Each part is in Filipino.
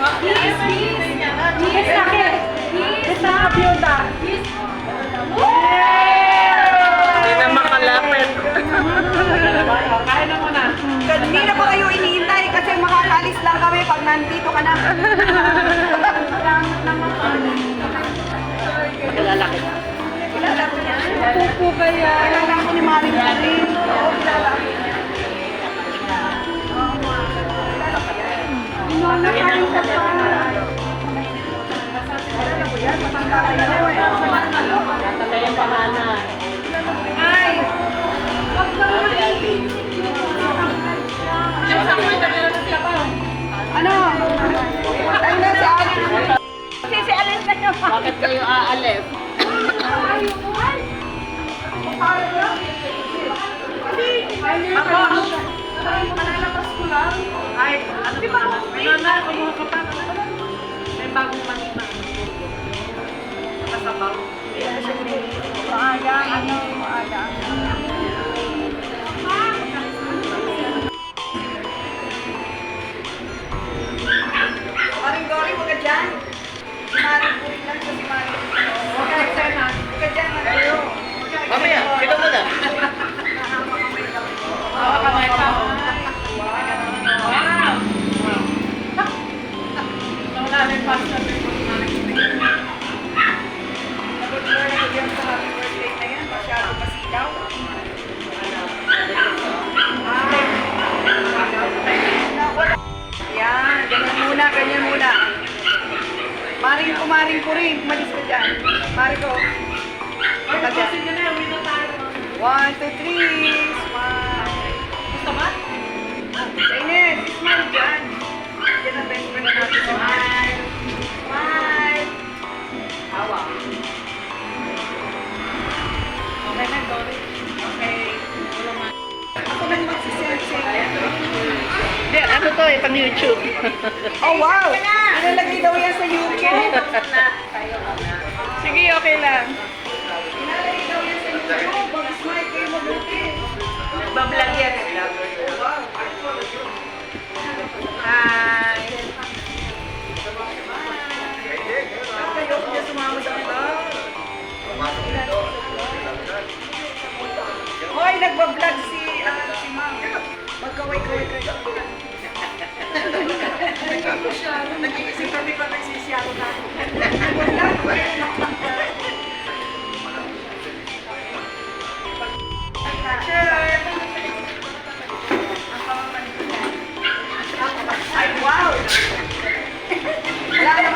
Hindi na makalapit. Kaya na muna. Hindi na po kayo iniintay kasi makakalis lang kami pag nandito ka na. Kilala kita. Kilala ko niya. Pupo kaya. Kilala ko niya. Nakain ka pa. Kilala ko yan. Matanda ka yan. Tatay ang pangalan. Ay! Ano? Ay na si Ate. Si si Alin na naman. Bakit kayo aalip? Ako, malalabas ko lang. Ay, Nanay, kumuha ka pa. May bagong manima. Kasabaw. Maaga, ano, maaga. Maring Dory, huwag ka dyan. Si Maring Dory lang sa si Maring. Huwag ka dyan, ha? Huwag ka dyan, ha? Mamaya, kita mo na. Oo, kamay Maring ko, maring ko rin. Umalis ka dyan. Maring ko. Ka dyan. One, two, three. Smile. Gusto ba? Eh, pang YouTube. Oh, wow! Ilalagay daw yan sa YouTube. Sige, okay lang. Ilalagay daw yan sa YouTube. Mag-smile kayo mabuti. Nagbablog yan. Hi! Kayo niya sumama sa vlog? Hoy, nagbablog si, ah, si Ma'am. Magkaway-kaway kayo. Nag-iisip kami pa nagsisiyaro na. Ay, wow! Wala natin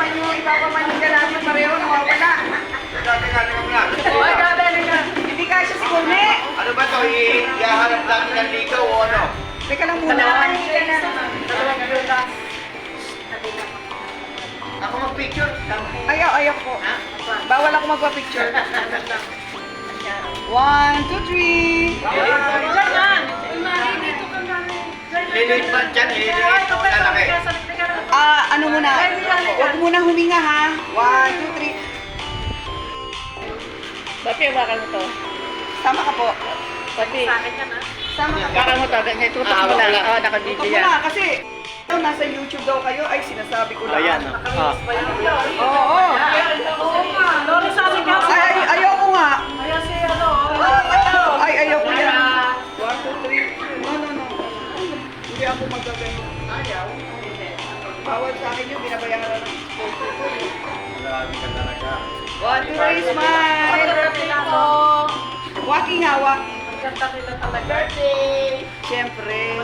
Kune. Ano ba to? Ihahanap lang ng ligaw o ano? Teka lang muna. Dalawang ako magpa-picture. One, two, three. Diyan yan. Lilit man dyan, lilit o lalaki. Ah, ano muna? Huwag muna huminga ha. One, two, three. Bakit bakal mo to? Sama ka po. Pati, Sama ka po. bakal mo to, ganyan, tutok Ah, mo lang. wala. Oo, Ito nakadito mo yan. na kasi ito, nasa YouTube daw kayo. Ay, sinasabi ko lang. Ayan. Ah. Oo. oo. Ako magaganyan. Ayaw. Bawal sa akin yung binabayaran ng sponsor ko. eh. Grabe ka talaga. One, two, three, smile. Walking ha, walking. Siyempre.